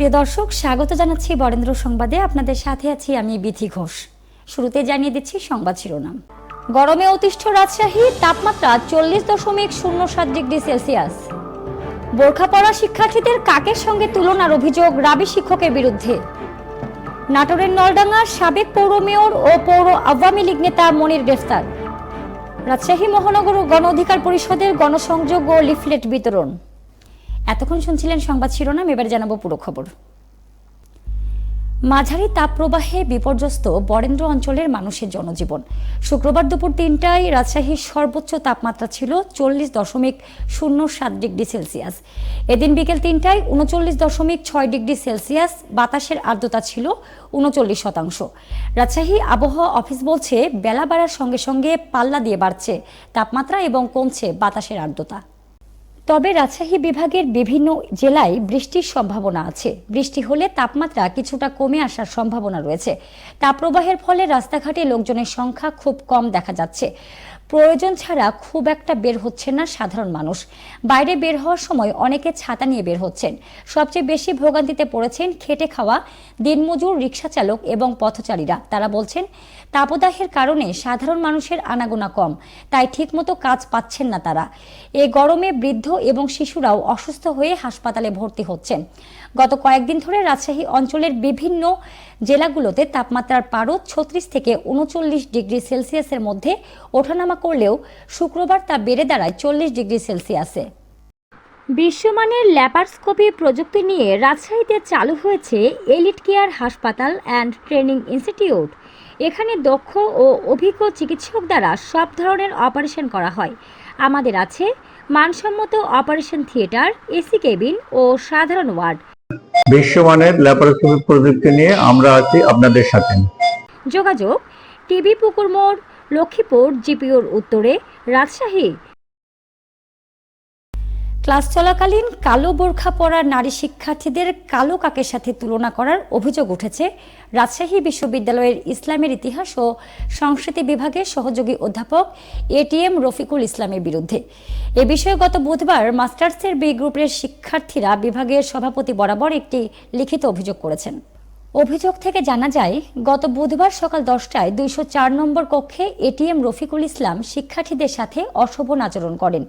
প্রিয় দর্শক, স্বাগত জানাচ্ছি বরেন্দ্র সংবাদে। আপনাদের সাথে আছি আমি বিথি ঘোষ। শুরুতে জানিয়ে দিচ্ছি সংবাদ শিরোনাম। গরমে অতিষ্ঠ রাজশাহী, তাপমাত্রা চল্লিশ দশমিক শূন্য সাত ডিগ্রি সেলসিয়াস। বোরখা পড়া শিক্ষার্থীদের কাকের সঙ্গে তুলনার অভিযোগ রাবি শিক্ষকের বিরুদ্ধে। নাটোরের নলডাঙ্গার সাবেক পৌর মেয়র ও পৌর আওয়ামী লীগ নেতা মনির গ্রেফতার। রাজশাহী মহানগর গণ অধিকার পরিষদের গণসংযোগ ও লিফলেট বিতরণ। এতক্ষণ শুনছিলেন সংবাদ শিরোনাম, এবার জানাব পুরো খবর। মাঝারি তাপপ্রবাহে বিপর্যস্ত বরেন্দ্র অঞ্চলের মানুষের জনজীবন। শুক্রবার দুপুর তিনটায় রাজশাহীর সর্বোচ্চ তাপমাত্রা ছিল চল্লিশ দশমিক শূন্য সাত ডিগ্রি সেলসিয়াস। এদিন বিকেল তিনটায় উনচল্লিশ দশমিক ছয় ডিগ্রি সেলসিয়াস, বাতাসের আর্দ্রতা ছিল উনচল্লিশ শতাংশ। রাজশাহী আবহাওয়া অফিস বলছে, বেলা বাড়ার সঙ্গে সঙ্গে পাল্লা দিয়ে বাড়ছে তাপমাত্রা এবং কমছে বাতাসের আর্দ্রতা। তবে রাজশাহী বিভাগের বিভিন্ন জেলায় বৃষ্টির সম্ভাবনা আছে। বৃষ্টি হলে তাপমাত্রা কিছুটা কমে আসার সম্ভাবনা রয়েছে। তাপ প্রবাহের ফলে রাস্তাঘাটে লোকজনের সংখ্যা খুব কম দেখা যাচ্ছে। প্রয়োজন ছাড়া খুব একটা বের হচ্ছে না সাধারণ মানুষ। বাইরে বের হওয়ার সময় অনেকে ছাতা নিয়ে বের হচ্ছেন। সবচেয়ে বেশি ভোগান্তিতে পড়েছেন খেটে খাওয়া দিনমজুর রিক্সা চালক এবং পথচারীরা। তারা বলছেন, তাপদাহের কারণে সাধারণ মানুষের আনাগোনা কম, তাই ঠিকমতো কাজ পাচ্ছেন না তারা। এ গরমে বৃদ্ধ এবং শিশুরাও অসুস্থ হয়ে হাসপাতালে ভর্তি হচ্ছেন। গত কয়েকদিন ধরে রাজশাহী অঞ্চলের বিভিন্ন জেলাগুলোতে তাপমাত্রার পারদ ছত্রিশ থেকে উনচল্লিশ ডিগ্রি সেলসিয়াসের মধ্যে ওঠানামা করলেও শুক্রবার তা বেড়ে দাঁড়ায় চল্লিশ ডিগ্রি সেলসিয়াসে। বিশ্বমানের ল্যাপারস্কোপি প্রযুক্তি নিয়ে রাজশাহীতে চালু হয়েছে এলিট কেয়ার হাসপাতাল অ্যান্ড ট্রেনিং ইনস্টিটিউট। এখানে দক্ষ ও অভিজ্ঞ চিকিৎসক দ্বারা সব ধরনের অপারেশন করা হয়। আমাদের আছে মানসম্মত অপারেশন থিয়েটার, এসি কেবিন ও সাধারণ ওয়ার্ড। বিশ্বমানের ল্যাপারোস্কোপি প্রযুক্তি নিয়ে আমরা আছি আপনাদের সাথে। যোগাযোগ টিবি পুকুর মোড়, লক্ষ্মীপুর, জিপিওর উত্তরে, রাজশাহী। ক্লাস চলাকালীন কালো বোরখা পরা নারী শিক্ষার্থীদের কালো কাকের সাথে তুলনা করার অভিযোগ উঠেছে। রাজশাহী বিশ্ববিদ্যালয়ের ইসলামের ইতিহাস ও সংস্কৃতি বিভাগের সহযোগী অধ্যাপক এটিএম রফিকুল ইসলামের বিরুদ্ধে। এ বিষয়ে গত বুধবার মাস্টার্সের বি গ্রুপের শিক্ষার্থীরা বিভাগের সভাপতি বরাবর একটি লিখিত অভিযোগ করেছেন। অভিযোগ থেকে জানা যায়, গত বুধবার সকাল দশটায় দুইশো চার নম্বর কক্ষে এটিএম রফিকুল ইসলাম শিক্ষার্থীদের সাথে অশোভন আচরণ করেন।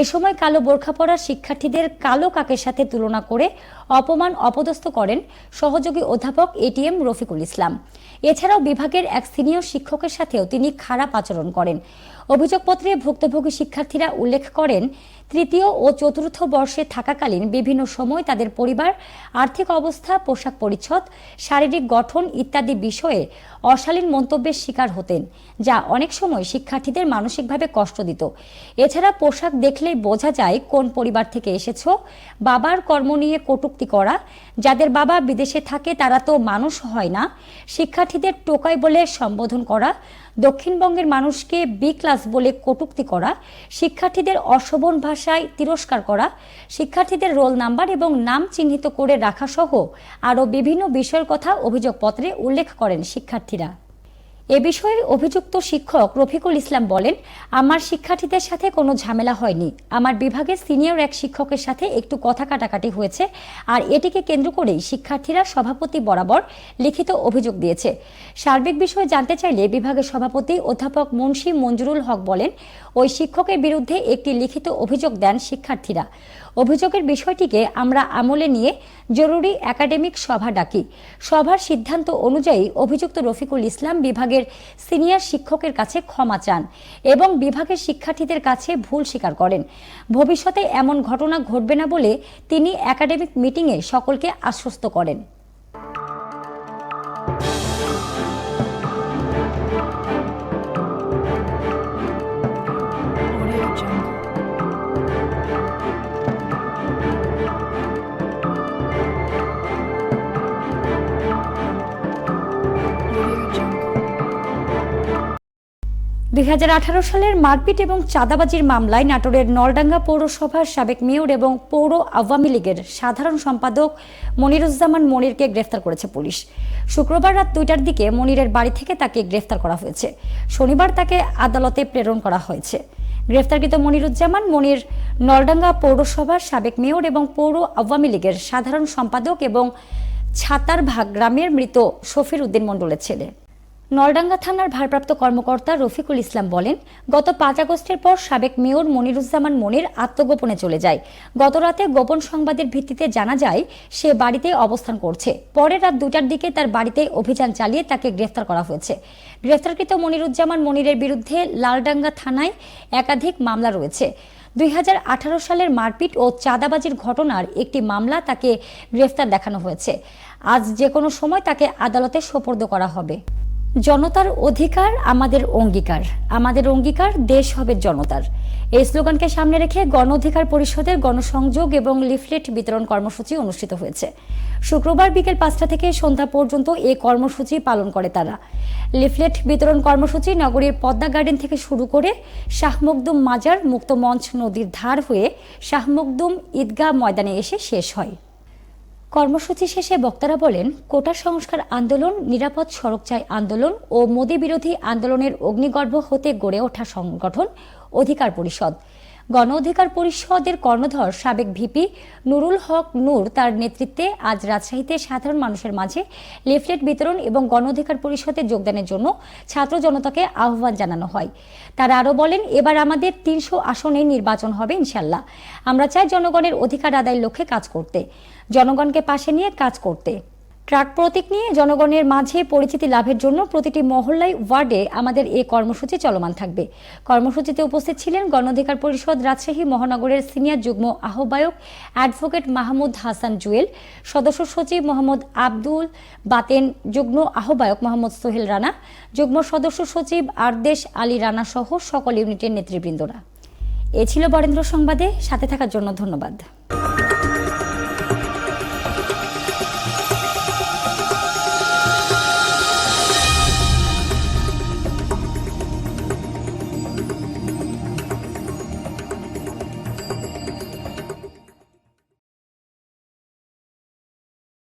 এ সময় কালো বোরখা পরা শিক্ষার্থীদের কালো কাকের সাথে তুলনা করে অপমান অপদস্থ করেন সহযোগী অধ্যাপক এটিএম রফিকুল ইসলাম। এছাড়াও বিভাগের এক সিনিয়র শিক্ষকের সাথেও তিনি খারাপ আচরণ করেন। অভিযোগপত্রে ভুক্তভোগী শিক্ষার্থীরা উল্লেখ করেন, তৃতীয় ও চতুর্থ বর্ষে থাকাকালীন বিভিন্ন সময় তাদের পরিবার, আর্থিক অবস্থা, পোশাক পরিচ্ছদ, শারীরিক গঠন ইত্যাদি বিষয়ে অশালীন মন্তব্যের শিকার হতেন, যা অনেক সময় শিক্ষার্থীদের মানসিকভাবে কষ্ট দিত। এছাড়া পোশাক দেখলেই বোঝা যায় কোন পরিবার থেকে এসেছ, বাবার কর্ম নিয়ে কটূক্তি করা, যাদের বাবা বিদেশে থাকে তারা তো মানুষ হয় না, শিক্ষার্থীদের টোকাই বলে সম্বোধন করা দক্ষিণবঙ্গের মানুষকে বি ক্লাস বলে কটুক্তি করা, শিক্ষার্থীদের অশোভন ভাষায় তিরস্কার করা, শিক্ষার্থীদের রোল নাম্বার এবং নাম চিহ্নিত করে রাখা সহ আরও বিভিন্ন বিষয়ের কথা অভিযোগপত্রে উল্লেখ করেন শিক্ষার্থীরা। এ বিষয়ে অভিযুক্ত শিক্ষক রফিকুল ইসলাম বলেন, আমার শিক্ষার্থীদের সাথে কোনো ঝামেলা হয়নি। আমার বিভাগের সিনিয়র এক শিক্ষকের সাথে একটু কথা কাটাকাটি হয়েছে, আর এটিকে কেন্দ্র করেই শিক্ষার্থীরা সভাপতি বরাবর লিখিত অভিযোগ দিয়েছে। সার্বিক বিষয়ে জানতে চাইলে বিভাগের সভাপতি অধ্যাপক মুন্সি মঞ্জুরুল হক বলেন, ওই শিক্ষকের বিরুদ্ধে একটি লিখিত অভিযোগ দেন শিক্ষার্থীরা। অভিযোগের বিষয়টিকে আমরা আমলে নিয়ে জরুরি একাডেমিক সভা ডাকি। সভার সিদ্ধান্ত অনুযায়ী অভিযুক্ত রফিকুল ইসলাম বিভাগের সিনিয়র শিক্ষকের কাছে ক্ষমা চান এবং বিভাগের শিক্ষার্থীদের কাছে ভুল স্বীকার করেন। ভবিষ্যতে এমন ঘটনা ঘটবে না বলে তিনি একাডেমিক মিটিংয়ে সকলকে আশ্বস্ত করেন। দুই হাজার আঠারো সালের মারপিট এবং চাঁদাবাজির মামলায় নাটোরের নলডাঙ্গা পৌরসভার সাবেক মেয়র এবং পৌর আওয়ামী লীগের সাধারণ সম্পাদক মনিরুজ্জামান মনিরকে গ্রেফতার করেছে পুলিশ। শুক্রবার রাত দুইটার দিকে মনিরের বাড়ি থেকে তাকে গ্রেফতার করা হয়েছে। শনিবার তাকে আদালতে প্রেরণ করা হয়েছে। গ্রেফতারকৃত মনিরুজ্জামান মনির নলডাঙ্গা পৌরসভার সাবেক মেয়র এবং পৌর আওয়ামী লীগের সাধারণ সম্পাদক এবং ছাতারভাগ গ্রামের মৃত শফির উদ্দিন মণ্ডলের ছেলে। নলডাঙ্গা থানার ভারপ্রাপ্ত কর্মকর্তা রফিকুল ইসলাম বলেন, গত পাঁচ আগস্টের পর সাবেক মেয়র মনিরুজ্জামান মনির আত্মগোপনে চলে যায়। গত রাতে গোপন সংবাদের ভিত্তিতে জানা যায়, সে বাড়িতে অবস্থান করছে। পরে রাত দুটার দিকে তার বাড়িতে অভিযান চালিয়ে তাকে গ্রেফতার করা হয়েছে। গ্রেফতারকৃত মনিরুজ্জামান মনিরের বিরুদ্ধে লালডাঙ্গা থানায় একাধিক মামলা রয়েছে। দুই হাজার আঠারো সালের মারপিট ও চাঁদাবাজির ঘটনার একটি মামলা তাকে গ্রেফতার দেখানো হয়েছে। আজ যে কোনো সময় তাকে আদালতে সোপর্দ করা হবে। জনতার অধিকার আমাদের অঙ্গীকার। আমাদের অঙ্গীকার দেশ হবে জনতার। এই স্লোগানকে সামনে রেখে গণ অধিকার পরিষদের গণসংযোগ এবং লিফলেট বিতরণ কর্মসূচি অনুষ্ঠিত হয়েছে। শুক্রবার বিকেল পাঁচটা থেকে সন্ধ্যা পর্যন্ত এই কর্মসূচি পালন করে তারা। লিফলেট বিতরণ কর্মসূচি নগরীর পদ্মা গার্ডেন থেকে শুরু করে শাহ মখদুম মাজার মুক্তমঞ্চ নদীর ধার হয়ে শাহ মখদুম ঈদগাহ ময়দানে এসে শেষ হয়। কর্মসূচি শেষে বক্তারা বলেন, কোটা সংস্কার আন্দোলন, নিরাপদ সড়ক চাই আন্দোলন ও মোদী বিরোধী আন্দোলনের অগ্নিগর্ভ হতে গড়ে ওঠা সংগঠন অধিকার পরিষদ। গণ অধিকার পরিষদের কর্ণধর সাবেক ভিপি নুরুল হক নূর তার নেতৃত্বে আজ রাজশাহীতে সাধারণ মানুষের মাঝে লিফলেট বিতরণ এবং গণ অধিকার পরিষদে যোগদানের জন্য ছাত্র জনতাকে আহ্বান জানানো হয়। তারা আরও বলেন, এবার আমাদের তিনশো আসনে নির্বাচন হবে ইনশাল্লাহ। আমরা চাই জনগণের অধিকার আদায়ের লক্ষ্যে কাজ করতে। জনগণকে পাশে নিয়ে কাজ করতে। ট্রাক প্রতীক নিয়ে জনগণের মাঝে পরিচিতি লাভের জন্য প্রতিটি মহল্লায়, ওয়ার্ডে আমাদের এই কর্মসূচি চলমান থাকবে। কর্মসূচিতে উপস্থিত ছিলেন গণ অধিকার পরিষদ, রাজশাহী মহানগরের সিনিয়র যুগ্ম আহ্বায়ক অ্যাডভোকেট মাহমুদ হাসান জুয়েল, সদস্য সচিব মোহাম্মদ আব্দুল বাতেন, যুগ্ম আহ্বায়ক মোহাম্মদ সোহেল রানা, যুগ্ম সদস্য সচিব আরদেশ আলী রানা সহ সকল ইউনিটের নেতৃবৃন্দরা। এ ছিল বরেন্দ্র সংবাদে, সাথে থাকার জন্য ধন্যবাদ।